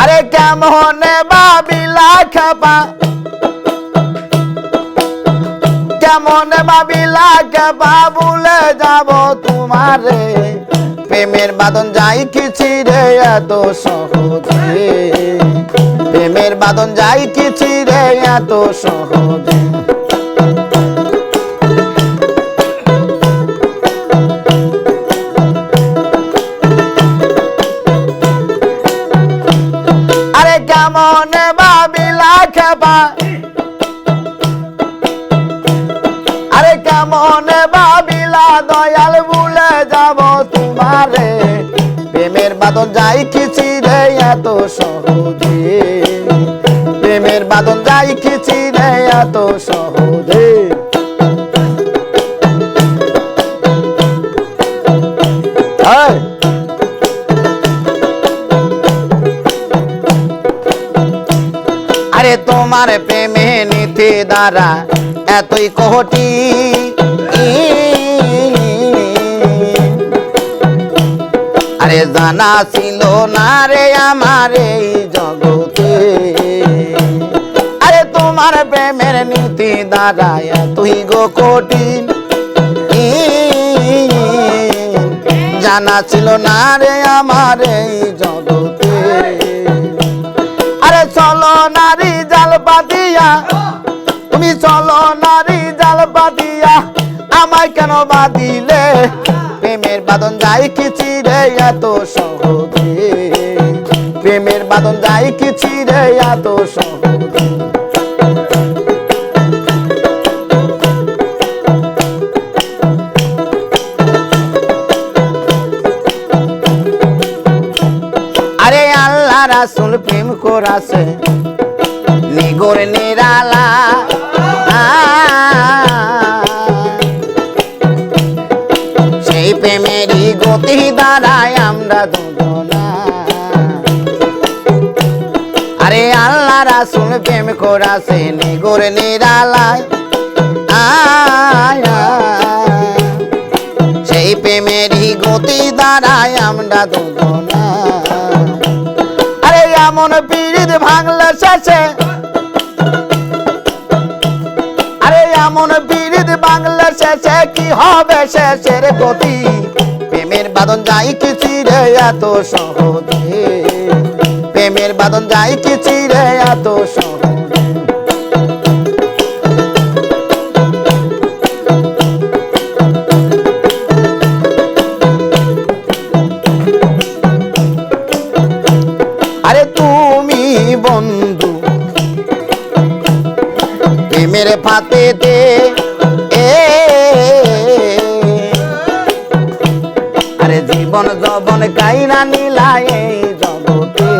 আরে কেমন বাবিলা খাবা কেমন বাবিলা খাবা ভুলে যাব তোমারে? প্রেমের বাদন যাই কিছি রে এত সহজে। প্রেমের বাদন যাই কিছি রে এত সহজে। আরে কেমন বাবিলা খাবা আরে কেমন বাবিলা দয়াল ভুলে যাব তোমারে। প্রেমের বাদন যাই কিছি রে এত সহজে। প্রেমের বাদন যাই কিছি রে এত সহজে। এই! তোমার প্রেমে নীতি দ্বারা এতই কোটি আরে জানা ছিল না রে আমার এই জগতে। আরে তোমার প্রেমের নীতি দ্বারা এতই গো কঠিন। জানা ছিল না রে আমার এই জগতে। আরে চলো পাতিয়া তুমি চলো নারী জাল পাতিয়া আমায় কেন বাদিলে প্রেমের বাদন যাই কিছি রে এত সহজে? প্রেমের বাদন যাই কিছি রে এত সহজে? আরে আল্লাহ রাসুল প্রেম করাছে। নিগর নিরালা সেই প্রেমেরই গতি দ্বারাই আমরা দুজনা। আরে আল্লাহ রাসুল প্রেম করাছে নিগর নিরালায়। সেই প্রেমেরই গতি দ্বারাই আমরা দুজনা। আরে এমন পীড়িত ভাঙলে শেষে এমন বিরিদ বাংলা শেষে কি হবে শেষের গতি? প্রেমের বাদন যাই কি চিরে এত সহজে? প্রেমের বাদন যাই কি চিরে এত সহজে? প্রেমের ফাতেতে এ। আরে জীবন জবন কাইরা নিলাই এই জগতে।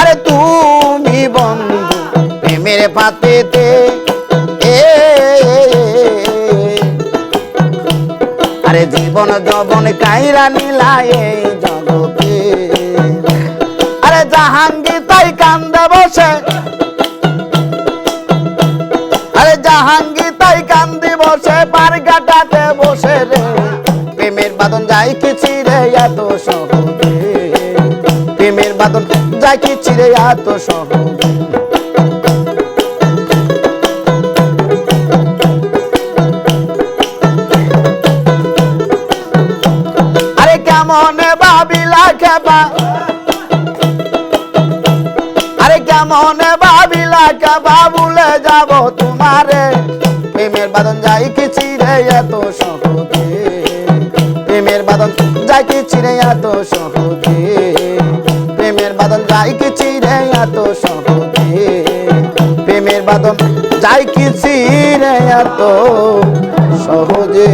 আরে তুমি বন্ধু প্রেমের ফাতেতে এ। আরে জীবন জবন কাইরা নিলাই এই জগতে। আরে জাহাঙ্গীর তাই কান্দে বসে বসে পার কাটাতে বসে রে। প্রেমের বাদন যাই কিছি রে এত সহজে। প্রেমের বাদন যাই কিছি রে এত সহজে। আরে কেমন ভাবিলা খেবা আরে যাব তোমারে। প্রেমের বাদন যাই কি চিরে এত সহজে? প্রেমের বাদন যাই কি চিরে এত সহজে? প্রেমের বাদন যাই কি চিরে এত সহজে? প্রেমের বাদন যাই কি চিরে এত সহজে?